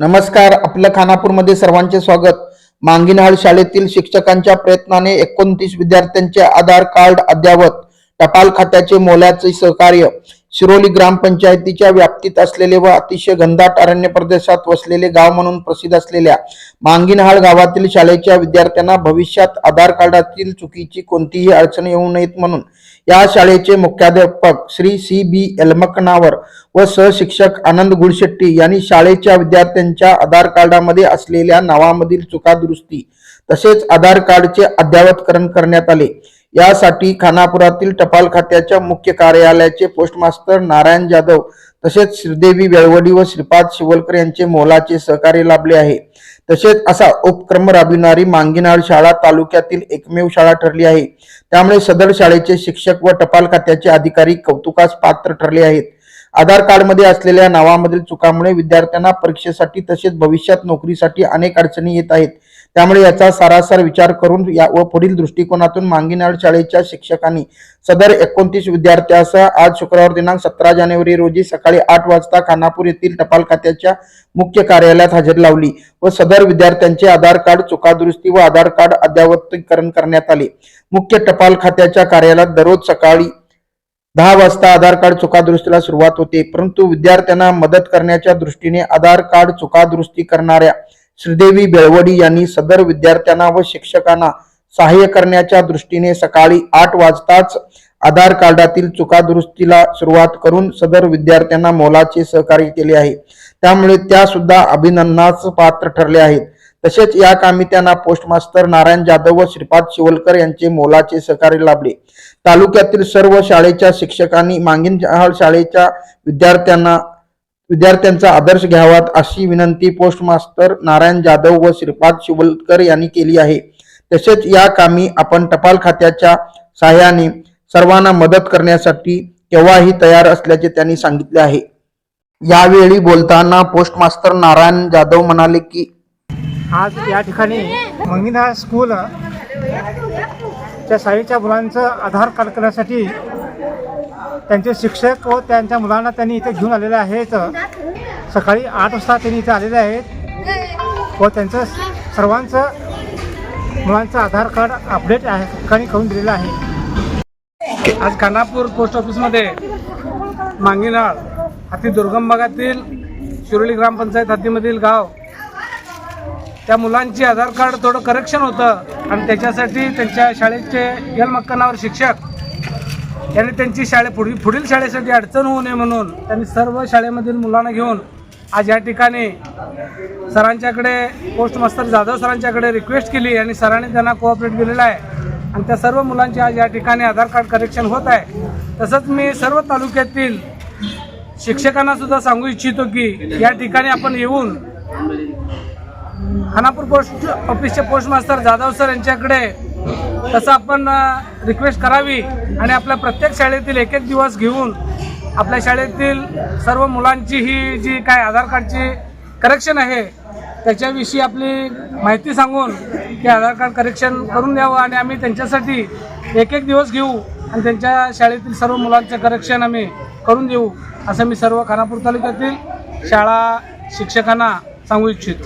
नमस्कार आपलं खानापूरमध्ये सर्वांचे स्वागत. मांगिनहाळ शाळेतील शिक्षकांच्या प्रयत्नाने एकोणतीस विद्यार्थ्यांचे आधार कार्ड अद्यावत. टपाल खात्याचे मोलाचे सहकार्य. शिरोली ग्रामपंचायतीच्या व्याप्तीत असलेले व अतिशय घनदाट अरण्य प्रदेशात वसलेले गाव म्हणून प्रसिद्ध असलेल्या मांगिनहाळ गावातील शाळेच्या विद्यार्थ्यांना भविष्यात आधार कार्डातील चुकीची कोणतीही अडचण येऊ नयेत म्हणून या शाळेचे मुख्याध्यापक श्री सी बी एलमकनावर व सहशिक्षक आनंद गुळशेट्टी यांनी शाळेच्या विद्यार्थ्यांच्या आधार कार्डामध्ये असलेल्या नावामधील चुका दुरुस्ती तसेच आधार कार्डचे अद्यावतकरण करण्यात आले. यासाठी खानापुरातील टपाल खात्याच्या मुख्य कार्यालयाचे पोस्टमास्टर नारायण जाधव तसेच श्रीदेवी वेळवडी व श्रीपाद शिवलकर यांचे मोलाचे सहकार्य लाभले आहे. तसेच असा उपक्रम राबविणारी मांगीनाळ शाळा तालुक्यातील एकमेव शाळा ठरली आहे. त्यामुळे सदर शाळेचे शिक्षक व टपाल खात्याचे अधिकारी कौतुकास पात्र ठरले आहेत. आधार कार्डमध्ये असलेल्या नावामधील चुकामुळे विद्यार्थ्यांना परीक्षेसाठी तसेच भविष्यात नोकरीसाठी अनेक अडचणी येत आहेत. त्यामुळे याचा सारासार विचार करून या व पुढील दृष्टिकोनातून मांगीनाळ शाळेच्या शिक्षकांनी सदर एकोणतीस विद्यार्थ्यासह आज शुक्रवार दिनांक सतरा जानेवारी रोजी सकाळी आठ वाजता खानापूर येथील टपाल खात्याच्या मुख्य कार्यालयात हजेरी लावली व सदर विद्यार्थ्यांचे आधार कार्ड चुका दुरुस्ती व आधार कार्ड अद्यावतीकरण करण्यात आले. मुख्य टपाल खात्याच्या कार्यालयात दररोज सकाळी दहा वाजता आधार कार्ड चुका दुरुस्तीला सुरुवात होते. परंतु विद्यार्थ्यांना मदत करण्याच्या दृष्टीने आधार कार्ड चुका दुरुस्ती करणाऱ्या श्रीदेवी बेळवडी यांनी सदर विद्यार्थ्यांना व शिक्षकांना सहाय्य करण्याच्या दृष्टीने सकाळी आठ वाजताच आधार कार्डातील चुका दुरुस्तीला सुरुवात करून सदर विद्यार्थ्यांना मोलाचे सहकार्य केले आहे. त्यामुळे त्या सुद्धा अभिनंदनास पात्र ठरले आहेत. तसेच या कामी त्यांना पोस्टमास्टर नारायण जाधव व श्रीपाद शिवलकर यांचे मोलाचे सहकार्य लाभले. तालुक्यातील सर्व शाळेच्या शिक्षकांनी मागील शाळेच्या विद्यार्थ्यांना विद्यार्थ्यांचा आदर्श घ्यावात अशी विनंती पोस्टमास्टर नारायण जाधव व श्रीपाद शिवलकर यांनी केली आहे. तसेच या कामी आपण टपाल खात्याच्या सहाय्याने सर्वांना मदत करण्यासाठी केव्हाही तयार असल्याचे त्यांनी सांगितले आहे. यावेळी बोलताना पोस्टमास्टर नारायण जाधव म्हणाले की आज या ठिकाणी मंगिना स्कूल त्या शाळेच्या मुलांचं आधार कार्ड करण्यासाठी त्यांचे शिक्षक व त्यांच्या मुलांना त्यांनी इथे घेऊन आलेले आहेत. सकाळी आठ वाजता त्यांनी इथे आलेले आहेत. व त्यांचं सर्वांचं मुलांचं आधार कार्ड अपडेट आहे ठिकाणी करून दिलेलं आहे. आज खानापूर पोस्ट ऑफिसमध्ये मांगीनाळ हाती दुर्गम भागातील शिरोली ग्रामपंचायत हद्दीमधील गाव. त्या मुलांची आधार कार्ड थोडं करेक्शन होतं आणि त्याच्यासाठी त्यांच्या शाळेचे यल मक्कनावर शिक्षक त्यांनी त्यांची शाळे पुढील पुढील शाळेसाठी अडचण होऊ नये म्हणून त्यांनी सर्व शाळेमधील मुलांना घेऊन आज या ठिकाणी सरांच्याकडे पोस्ट मास्तर जाधव सरांच्याकडे रिक्वेस्ट केली आणि सरांनी त्यांना कोऑपरेट केलेलं आहे. आणि त्या सर्व मुलांचे आज या ठिकाणी आधार कार्ड करेक्शन होत आहे. तसंच मी सर्व तालुक्यातील शिक्षकांना सुद्धा सांगू इच्छितो की या ठिकाणी आपण येऊन खानापूर पोस्ट ऑफिसचे पोस्टमास्टर जाधव सर यांच्याकडे तसं आपण रिक्वेस्ट करावी आणि आपल्या प्रत्येक शाळेतील एक एक दिवस घेऊन आपल्या शाळेतील सर्व मुलांची ही जी काय आधार कार्डची करेक्शन आहे त्याच्याविषयी आपली माहिती सांगून ते आधार कार्ड करेक्शन करून द्यावं आणि आम्ही त्यांच्यासाठी एक एक दिवस घेऊ आणि त्यांच्या शाळेतील सर्व मुलांचं करेक्शन आम्ही करून देऊ असं मी सर्व खानापूर तालुक्यातील शाळा ಶಿಕ್ಷಕನ सांगू ಇಚ್ಛಿತು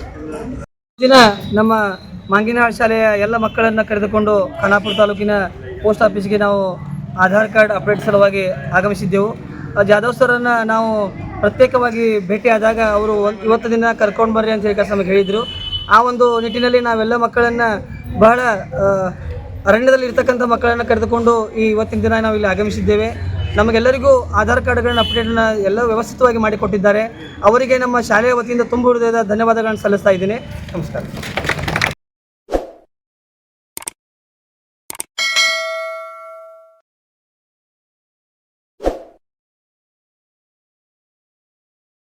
ದಿನ ನಮ್ಮ ಮಾಂಗಿನಾಳ್ ಶಾಲೆಯ ಎಲ್ಲ ಮಕ್ಕಳನ್ನು ಕರೆದುಕೊಂಡು ಖಾನಾಪುರ ತಾಲೂಕಿನ ಪೋಸ್ಟ್ ಆಫೀಸ್ಗೆ ನಾವು ಆಧಾರ್ ಕಾರ್ಡ್ ಅಪ್ಡೇಟ್ ಸಲುವಾಗಿ ಆಗಮಿಸಿದ್ದೆವು. ಜಾಧವ್ ಸರನ್ನು ನಾವು ಪ್ರತ್ಯೇಕವಾಗಿ ಭೇಟಿಯಾದಾಗ ಅವರು ಇವತ್ತು ದಿನ ಕರ್ಕೊಂಡು ಬರ್ರಿ ಅಂತ ಹೇಳಿ ನಮಗೆ ಹೇಳಿದರು. ಆ ಒಂದು ನಿಟ್ಟಿನಲ್ಲಿ ನಾವೆಲ್ಲ ಮಕ್ಕಳನ್ನು ಬಹಳ ಅರಣ್ಯದಲ್ಲಿ ಇರ್ತಕ್ಕಂಥ ಮಕ್ಕಳನ್ನು ಕರೆದುಕೊಂಡು ಈ ಇವತ್ತಿನ ದಿನ ನಾವು ಇಲ್ಲಿ ಆಗಮಿಸಿದ್ದೇವೆ. ನಮಗೆಲ್ಲರಿಗೂ ಆಧಾರ್ ಕಾರ್ಡ್ಗಳನ್ನ ಅಪ್ಡೇಟನ್ನು ಎಲ್ಲ ವ್ಯವಸ್ಥಿತವಾಗಿ ಮಾಡಿಕೊಟ್ಟಿದ್ದಾರೆ. ಅವರಿಗೆ ನಮ್ಮ ಶಾಲೆಯ ವತಿಯಿಂದ ತುಂಬ ಹೃದಯದ ಧನ್ಯವಾದಗಳನ್ನು ಸಲ್ಲಿಸ್ತಾ ಇದ್ದೀನಿ. ನಮಸ್ಕಾರ.